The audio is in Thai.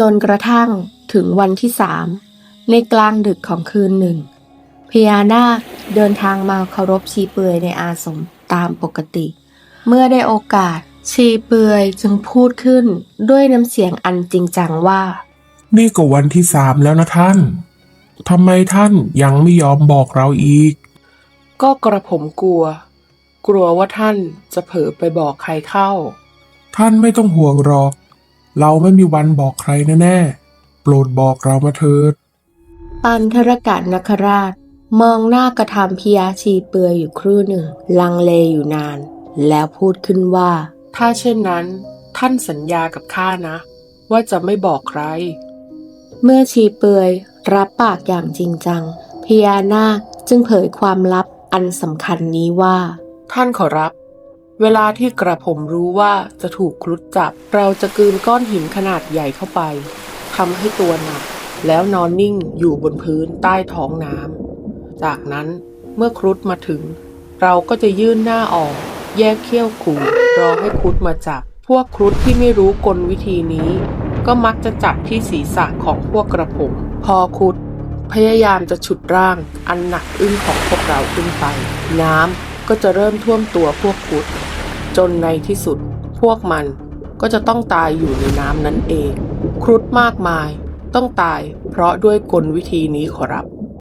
จนกระทั่งถึงวันที่สามในกลางดึกของคืนหนึ่ง พญานาคเดินทางมาเคารพชีเปลือยในอาสมตามปกติ เมื่อได้โอกาสชีเปลือยจึงพูดขึ้นด้วยน้ำเสียงอันจริงจังว่า นี่ก็วันที่สามแล้วนะท่านทำไมท่านยังไม่ยอมบอกเราอีก ก็กระผมกลัว กลัวว่าท่านจะเผลอไปบอกใครเข้า ท่านไม่ต้องห่วงหรอก เราไม่มีวันบอกใครแน่ๆ โปรดบอกเรามาเถิด ปันธรกะนคราช มองหน้ากระทำพยาชีเปลือยอยู่ครู่หนึ่ง ลังเลอยู่นาน แล้วพูดขึ้นว่า ถ้าเช่นนั้น ท่านสัญญากับข้านะ ว่าจะไม่บอกใคร เมื่อชีเปลือย รับปากอย่างจริงจังพญานาคจึงเผยความลับอันสำคัญนี้ว่า ท่านขอรับ เวลาที่กระผมรู้ว่าจะถูกครุฑจับ เราจะกลืนก้อนหินขนาดใหญ่เข้าไปทำให้ตัวหนัก แล้วนอนนิ่งอยู่บนพื้นใต้ท้องน้ำจากนั้นเมื่อครุฑมาถึง เราก็จะยื่นหน้าออก แยกเขี้ยวขู่รอให้ครุฑมาจับ พวกครุฑที่ไม่รู้กลวิธีนี้ ก็มักจะจับที่ศีรษะของพวกกระผม พอครุฑพยายามจะฉุดร่างอันหนักอึ้งของพวกเราขึ้นไป น้ำก็จะเริ่มท่วมตัวพวกครุฑ จนในที่สุดพวกมันก็จะต้องตายอยู่ในน้ำนั้นเอง ครุฑมากมายต้องตายเพราะด้วยกลวิธีนี้ขอรับ